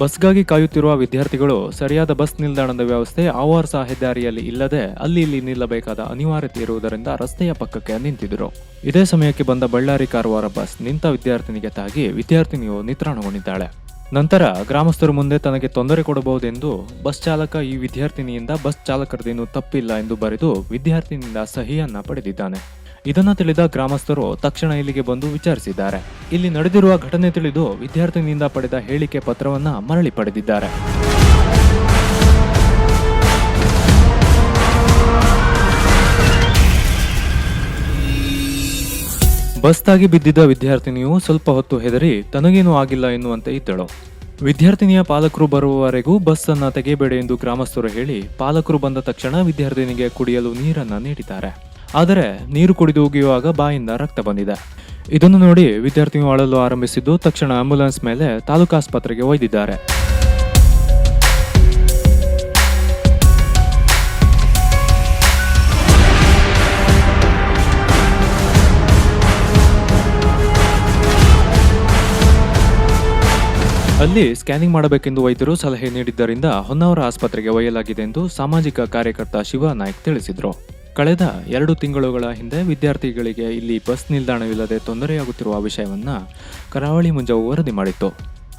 ಬಸ್ಗಾಗಿ ಕಾಯುತ್ತಿರುವ ವಿದ್ಯಾರ್ಥಿಗಳು ಸರಿಯಾದ ಬಸ್ ನಿಲ್ದಾಣದ ವ್ಯವಸ್ಥೆ ಆವಾರ್ಸ ಹೆದ್ದಾರಿಯಲ್ಲಿ ಇಲ್ಲದೆ ಅಲ್ಲಿ ಇಲ್ಲಿ ನಿಲ್ಲಬೇಕಾದ ಅನಿವಾರ್ಯತೆ ಇರುವುದರಿಂದ ರಸ್ತೆಯ ಪಕ್ಕಕ್ಕೆ ನಿಂತಿದ್ದರು. ಇದೇ ಸಮಯಕ್ಕೆ ಬಂದ ಬಳ್ಳಾರಿ ಕಾರವಾರ ಬಸ್ ನಿಂತ ವಿದ್ಯಾರ್ಥಿನಿಗೆ ತಾಗಿ ವಿದ್ಯಾರ್ಥಿನಿಯು ನಿತ್ರಾಣಗೊಂಡಿದ್ದಾಳೆ. ನಂತರ ಗ್ರಾಮಸ್ಥರು ಮುಂದೆ ತನಗೆ ತೊಂದರೆ ಕೊಡಬಹುದೆಂದು ಬಸ್ ಚಾಲಕ ಈ ವಿದ್ಯಾರ್ಥಿನಿಯಿಂದ ಬಸ್ ಚಾಲಕರದೇನು ತಪ್ಪಿಲ್ಲ ಎಂದು ಬರೆದು ವಿದ್ಯಾರ್ಥಿನಿಯಿಂದ ಸಹಿಯನ್ನ ಪಡೆದಿದ್ದಾನೆ. ಇದನ್ನ ತಿಳಿದ ಗ್ರಾಮಸ್ಥರು ತಕ್ಷಣ ಇಲ್ಲಿಗೆ ಬಂದು ವಿಚಾರಿಸಿದ್ದಾರೆ. ಇಲ್ಲಿ ನಡೆದಿರುವ ಘಟನೆ ತಿಳಿದು ವಿದ್ಯಾರ್ಥಿನಿಯಿಂದ ಪಡೆದ ಹೇಳಿಕೆ ಪತ್ರವನ್ನ ಮರಳಿ ಪಡೆದಿದ್ದಾರೆ. ಬಸ್ ತಾಗಿ ಬಿದ್ದಿದ್ದ ವಿದ್ಯಾರ್ಥಿನಿಯು ಸ್ವಲ್ಪ ಹೊತ್ತು ಹೆದರಿ, ತನಗೇನೂ ಆಗಿಲ್ಲ ಎನ್ನುವಂತೆ ಇದ್ದಳು. ವಿದ್ಯಾರ್ಥಿನಿಯ ಪಾಲಕರು ಬರುವವರೆಗೂ ಬಸ್ ಅನ್ನ ತೆಗೆಯಬೇಡ ಎಂದು ಗ್ರಾಮಸ್ಥರು ಹೇಳಿ, ಪಾಲಕರು ಬಂದ ತಕ್ಷಣ ವಿದ್ಯಾರ್ಥಿನಿಗೆ ಕುಡಿಯಲು ನೀರನ್ನ ನೀಡಿದ್ದಾರೆ. ಆದರೆ ನೀರು ಕುಡಿದು ಉಗಿಯುವಾಗ ಬಾಯಿಂದ ರಕ್ತ ಬಂದಿದೆ. ಇದನ್ನು ನೋಡಿ ವಿದ್ಯಾರ್ಥಿನಿಯು ಅಳಲು ಆರಂಭಿಸಿದ್ದು ತಕ್ಷಣ ಆಂಬ್ಯುಲೆನ್ಸ್ ಮೇಲೆ ತಾಲೂಕು ಆಸ್ಪತ್ರೆಗೆ ಒಯ್ದಿದ್ದಾರೆ. ಅಲ್ಲಿ ಸ್ಕ್ಯಾನಿಂಗ್ ಮಾಡಬೇಕೆಂದು ವೈದ್ಯರು ಸಲಹೆ ನೀಡಿದ್ದರಿಂದ ಹೊನ್ನಾವರ ಆಸ್ಪತ್ರೆಗೆ ಒಯ್ಯಲಾಗಿದೆ ಎಂದು ಸಾಮಾಜಿಕ ಕಾರ್ಯಕರ್ತ ಶಿವ ನಾಯ್ಕ್ ತಿಳಿಸಿದರು. ಕಳೆದ ಎರಡು ತಿಂಗಳುಗಳ ಹಿಂದೆ ವಿದ್ಯಾರ್ಥಿಗಳಿಗೆ ಇಲ್ಲಿ ಬಸ್ ನಿಲ್ದಾಣವಿಲ್ಲದೆ ತೊಂದರೆಯಾಗುತ್ತಿರುವ ವಿಷಯವನ್ನು ಕರಾವಳಿ ಮುಂಜಾವು ವರದಿ ಮಾಡಿತ್ತು.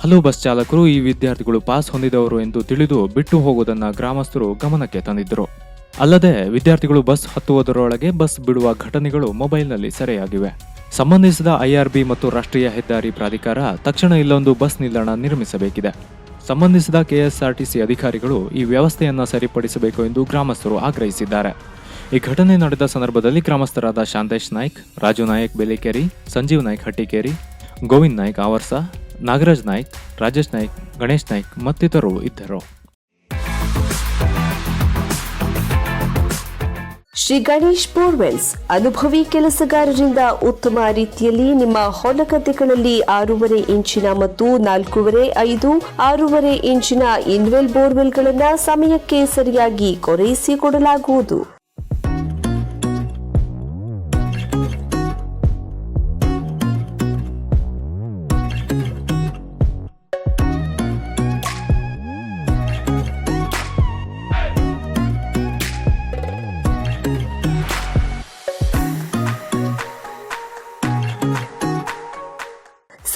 ಹಲವು ಬಸ್ ಚಾಲಕರು ಈ ವಿದ್ಯಾರ್ಥಿಗಳು ಪಾಸ್ ಹೊಂದಿದವರು ಎಂದು ತಿಳಿದು ಬಿಟ್ಟು ಹೋಗುವುದನ್ನು ಗ್ರಾಮಸ್ಥರು ಗಮನಕ್ಕೆ ತಂದಿದ್ದರು. ಅಲ್ಲದೆ ವಿದ್ಯಾರ್ಥಿಗಳು ಬಸ್ ಹತ್ತುವುದರೊಳಗೆ ಬಸ್ ಬಿಡುವ ಘಟನೆಗಳು ಮೊಬೈಲ್ನಲ್ಲಿ ಸೆರೆಯಾಗಿವೆ. ಸಂಬಂಧಿಸಿದ ಐಆರ್ಬಿ ಮತ್ತು ರಾಷ್ಟ್ರೀಯ ಹೆದ್ದಾರಿ ಪ್ರಾಧಿಕಾರ ತಕ್ಷಣ ಇಲ್ಲೊಂದು ಬಸ್ ನಿಲ್ದಾಣ ನಿರ್ಮಿಸಬೇಕಿದೆ. ಸಂಬಂಧಿಸಿದ ಕೆಎಸ್ಆರ್ಟಿಸಿ ಅಧಿಕಾರಿಗಳು ಈ ವ್ಯವಸ್ಥೆಯನ್ನು ಸರಿಪಡಿಸಬೇಕು ಎಂದು ಗ್ರಾಮಸ್ಥರು ಆಗ್ರಹಿಸಿದ್ದಾರೆ. ಈ ಘಟನೆ ನಡೆದ ಸಂದರ್ಭದಲ್ಲಿ ಗ್ರಾಮಸ್ಥರಾದ ಶಾಂತೇಶ್ ನಾಯ್ಕ್, ರಾಜು ನಾಯಕ್ ಬೆಲೆಕೆರಿ, ಸಂಜೀವ್ ನಾಯ್ಕ್ ಹಟ್ಟಿಕೇರಿ, ಗೋವಿಂದ್ ನಾಯ್ಕ್ ಆವರ್ಸ, ನಾಗರಾಜ್ ನಾಯ್ಕ್, ರಾಜೇಶ್ ನಾಯ್ಕ್, ಗಣೇಶ್ ನಾಯ್ಕ್ ಮತ್ತಿತರರು ಇದ್ದರು. ಶ್ರೀ ಗಣೇಶ್ ಬೋರ್ವೆಲ್ಸ್ ಅನುಭವಿ ಕೆಲಸಗಾರರಿಂದ ಉತ್ತಮ ರೀತಿಯಲ್ಲಿ ನಿಮ್ಮ ಹೊಲಗದ್ದೆಗಳಲ್ಲಿ ಆರೂವರೆ ಇಂಚಿನ ಮತ್ತು ನಾಲ್ಕೂವರೆ ಐದು ಆರೂವರೆ ಇಂಚಿನ ಇನ್ವೆಲ್ ಬೋರ್ವೆಲ್ಗಳನ್ನು ಸಮಯಕ್ಕೆ ಸರಿಯಾಗಿ ಕೊರೈಸಿ